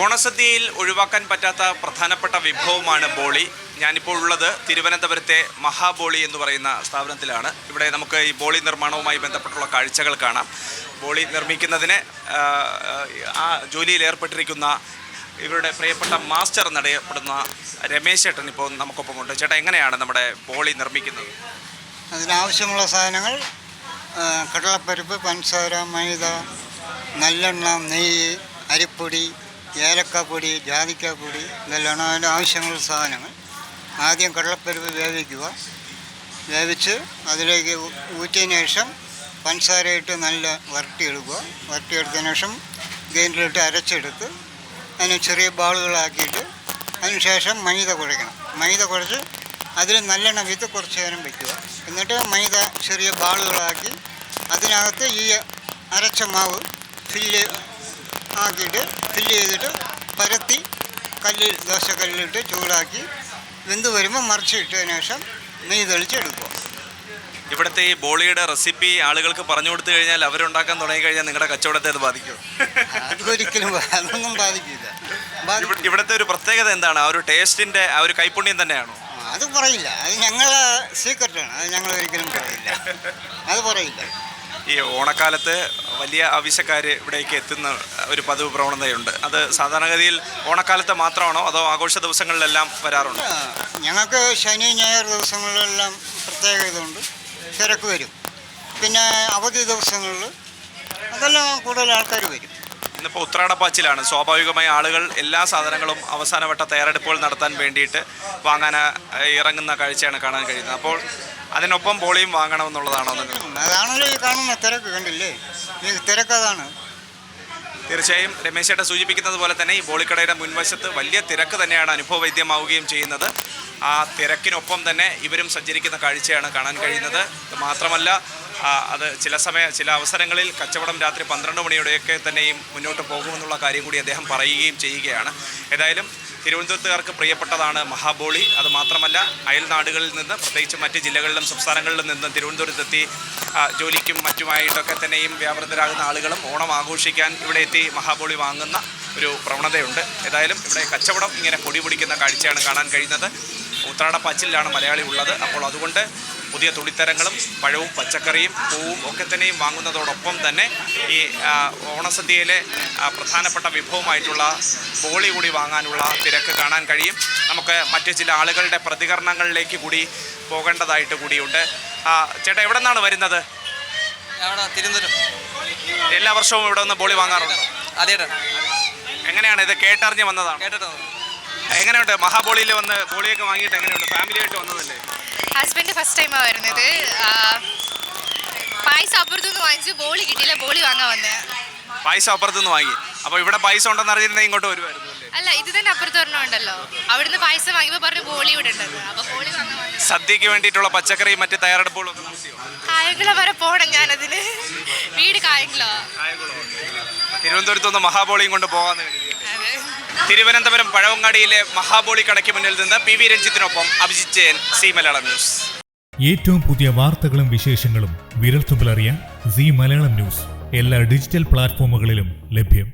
ഓണസദ്യയിൽ ഒഴിവാക്കാൻ പറ്റാത്ത പ്രധാനപ്പെട്ട വിഭവമാണ് ബോളി. ഞാനിപ്പോൾ ഉള്ളത് തിരുവനന്തപുരത്തെ മഹാബോളി എന്ന് പറയുന്ന സ്ഥാപനത്തിലാണ്. ഇവിടെ നമുക്ക് ഈ ബോളി നിർമ്മാണവുമായി ബന്ധപ്പെട്ടുള്ള കാഴ്ചകൾ കാണാം. ബോളി നിർമ്മിക്കുന്നതിന് ആ, ജോലിയിൽ ഏർപ്പെട്ടിരിക്കുന്ന ഇവരുടെ പ്രിയപ്പെട്ട മാസ്റ്റർ എന്നറിയപ്പെടുന്ന രമേശ് ചേട്ടൻ ഇപ്പോൾ നമുക്കൊപ്പമുണ്ട്. ചേട്ടാ എങ്ങനെയാണ് നമ്മുടെ ബോളി നിർമ്മിക്കുന്നത്? അതിനാവശ്യമുള്ള സാധനങ്ങൾ കടലപ്പരിപ്പ് പഞ്ചസാര മൈദ നല്ലെണ്ണ നെയ്യ് അരിപ്പൊടി ഏലക്കാപ്പൊടി ജാതിക്കാപ്പൊടി ഇതെല്ലാം അതിന്റെ ആവശ്യമുള്ള സാധനങ്ങൾ. ആദ്യം കടലപ്പരിപ്പ് വേവിക്കുക. വേവിച്ച് അതിലേക്ക് ഊറ്റിയതിന് ശേഷം പഞ്ചസാരയിട്ട് നല്ല വരട്ടിയെടുക്കുക. വരട്ടിയെടുത്തതിന് ശേഷം ഗ്രൈൻഡറിലിട്ട് അരച്ചെടുത്ത് അതിന് ചെറിയ ബാളുകളാക്കിയിട്ട് അതിന് ശേഷം മൈദ കുഴയ്ക്കണം മൈദ കുഴച്ച് അതിൽ നല്ലെണ്ണ വിത്ത് കുറച്ച് നേരം വയ്ക്കുക എന്നിട്ട് മൈദ ചെറിയ ബാളുകളാക്കി അതിനകത്ത് ഈ അരച്ച മാവ് ഫില്ല് ആക്കിയിട്ട് ഫില്ല് ചെയ്തിട്ട് പരത്തി കല്ലിൽ ദോശക്കല്ലിലിട്ട് ചൂടാക്കി വെന്ത് വരുമ്പോൾ മറിച്ചിട്ടതിന് ശേഷം നെയ്യ് തെളിച്ച് എടുക്കുക ഇവിടുത്തെ ഈ ബോളിയുടെ റെസിപ്പി ആളുകൾക്ക് പറഞ്ഞു കൊടുത്തു കഴിഞ്ഞാൽ അവരുണ്ടാക്കാൻ തുടങ്ങി കഴിഞ്ഞാൽ നിങ്ങളുടെ കച്ചവടത്തെ അത് ബാധിക്കും. അതൊരിക്കലും അതൊന്നും ബാധിക്കില്ല. ബാധി- ഇവിടുത്തെ ഒരു പ്രത്യേകത എന്താണ്? ആ ഒരു ടേസ്റ്റിന്റെ ആ ഒരു കൈപ്പുണ്യം തന്നെയാണോ? അത് പറയില്ല. അത് ഞങ്ങളെ സീക്രട്ടാണ് അത് ഞങ്ങൾ ഒരിക്കലും പറയില്ല. അത് പറയില്ല. ഈ ഓണക്കാലത്ത് വലിയ ആവശ്യക്കാർ ഇവിടേക്ക് എത്തുന്ന ഒരു പതിവ് പ്രവണതയുണ്ട്. അത് സാധാരണഗതിയിൽ ഓണക്കാലത്ത് മാത്രമാണോ അതോ ആഘോഷ ദിവസങ്ങളിലെല്ലാം വരാറുണ്ട്? ഞങ്ങൾക്ക് ശനി ഞായർ ദിവസങ്ങളിലെല്ലാം പ്രത്യേക ഇതുണ്ട്. തിരക്ക് വരും. പിന്നെ അവധി ദിവസങ്ങളിൽ അതെല്ലാം കൂടുതൽ ആൾക്കാർ വരും. ഇന്നിപ്പോൾ ഉത്രാടപ്പാച്ചിലാണ്. സ്വാഭാവികമായി ആളുകൾ എല്ലാ സാധനങ്ങളും അവസാനവട്ട തയ്യാറെടുപ്പുകൾ നടത്താൻ വേണ്ടിയിട്ട് വാങ്ങാൻ ഇറങ്ങുന്ന കാഴ്ചയാണ് കാണാൻ കഴിയുന്നത്. അപ്പോൾ അതിനൊപ്പം ബോളിയും വാങ്ങണമെന്നുള്ളതാണോ അതാണല്ലോ ഈ കാണുന്ന തിരക്ക് കണ്ടില്ലേ? ഈ തിരക്ക് അതാണ്. തീർച്ചയായും രമേശ് ചേട്ടൻ സൂചിപ്പിക്കുന്നത് പോലെ തന്നെ ഈ ബോളിക്കടയുടെ മുൻവശത്ത് വലിയ തിരക്ക് തന്നെയാണ് അനുഭവവേദ്യമാവുകയും ചെയ്യുന്നത്. ആ തിരക്കിനൊപ്പം തന്നെ ഇവരും സഞ്ചരിക്കുന്ന കാഴ്ചയാണ് കാണാൻ കഴിയുന്നത്. മാത്രമല്ല അത് ചില സമയ ചില അവസരങ്ങളിൽ കച്ചവടം രാത്രി പന്ത്രണ്ട് മണിയോടെയൊക്കെ തന്നെയും മുന്നോട്ട് പോകുമെന്നുള്ള കാര്യം കൂടി അദ്ദേഹം പറയുകയും ചെയ്യുകയാണ്. ഏതായാലും തിരുവനന്തപുരത്തുകാർക്ക് പ്രിയപ്പെട്ടതാണ് മഹാബോളി. അത് മാത്രമല്ല അയൽ നാടുകളിൽ നിന്ന് പ്രത്യേകിച്ച് മറ്റ് ജില്ലകളിലും സംസ്ഥാനങ്ങളിലും നിന്ന് തിരുവനന്തപുരത്തെത്തി ജോലിക്കും മറ്റുമായിട്ടൊക്കെ തന്നെയും വ്യാപൃതരാകുന്ന ആളുകളും ഓണം ആഘോഷിക്കാൻ ഇവിടെ എത്തി മഹാബോളി വാങ്ങുന്ന ഒരു പ്രവണതയുണ്ട്. ഏതായാലും ഇവിടെ കച്ചവടം ഇങ്ങനെ പൊടി പിടിക്കുന്ന കാഴ്ചയാണ് കാണാൻ കഴിയുന്നത്. ഉത്രാടപ്പാച്ചിലാണ് മലയാളി ഉള്ളത്. അപ്പോൾ അതുകൊണ്ട് പുതിയ തുണിത്തരങ്ങളും പഴവും പച്ചക്കറിയും പൂവും ഒക്കെ തന്നെയും വാങ്ങുന്നതോടൊപ്പം തന്നെ ഈ ഓണസദ്യയിലെ പ്രധാനപ്പെട്ട വിഭവമായിട്ടുള്ള ബോളി കൂടി വാങ്ങാനുള്ള തിരക്ക് കാണാൻ കഴിയും. നമുക്ക് മറ്റ് ചില ആളുകളുടെ പ്രതികരണങ്ങളിലേക്ക് കൂടി പോകേണ്ടതായിട്ട് കൂടിയുണ്ട്. ചേട്ടാ എവിടെ നിന്നാണ് വരുന്നത്? എല്ലാ വർഷവും ഇവിടെ നിന്ന് ബോളി വാങ്ങാറുണ്ട്? അതെ എങ്ങനെയാണ് ഇത്? കേട്ടറിഞ്ഞ് വന്നതാണ്? കേട്ടോ എങ്ങനെയുണ്ട്? മഹാബോളിയിൽ വന്ന് ബോളിയൊക്കെ വാങ്ങിയിട്ട് എങ്ങനെയുണ്ട്? ഫാമിലിയായിട്ട് വന്നതല്ലേ? ഹസ്ബൻഡ് ഫസ്റ്റ് ടൈമാണ് വരുന്നത്. പൈസ അപ്പുറത്തു നിന്ന് വാങ്ങിച്ചു. ബോളി കിട്ടിയില്ല. ബോളി വാങ്ങാൻ വന്നത് പൈസ അപ്പുറത്തുനിന്ന് വാങ്ങി. അപ്പോൾ ഇവിടെ പൈസ ഉണ്ടെന്ന് അറിഞ്ഞിരുന്നെങ്കിൽ ഇങ്ങോട്ട് വരുമായിരുന്നു അല്ല? ഇത് തന്നെ അപ്പുറത്ത് ഒരെണ്ണം ഉണ്ടല്ലോ. അവിടുന്ന് പായസം വാങ്ങിയപ്പോൾ പറഞ്ഞു ബോളി ഇവിടെ ഉണ്ടത് അപ്പോൾ ബോളി വാങ്ങാൻ വന്നത് സദ്യക്ക് വേണ്ടിയിട്ടുള്ള പച്ചക്കറി മറ്റ് തയ്യാറെടുപ്പുകളും ഒക്കെ നടത്തിയോ? കായംകുള വരെ പോകണം ഞാനതിന്. വീട് കായംകുളം തിരുവനന്തപുരത്ത് നിന്ന് മഹാബോളിയും കൊണ്ട് പോകാമെന്ന് അതെ തിരുവനന്തപുരം പഴവങ്ങാടിയിലെ മഹാബോളി കടയ്ക്ക് മുന്നിൽ നിന്ന് പി വി രഞ്ജിത്തിനൊപ്പം അഭിജിത് ജയൻ സി മലയാളം ന്യൂസ്. ഏറ്റവും പുതിയ വാർത്തകളും വിശേഷങ്ങളും വിരൽത്തുമ്പിലറിയാൻ സി മലയാളം ന്യൂസ്. എല്ലാ ഡിജിറ്റൽ പ്ലാറ്റ്ഫോമുകളിലും ലഭ്യം.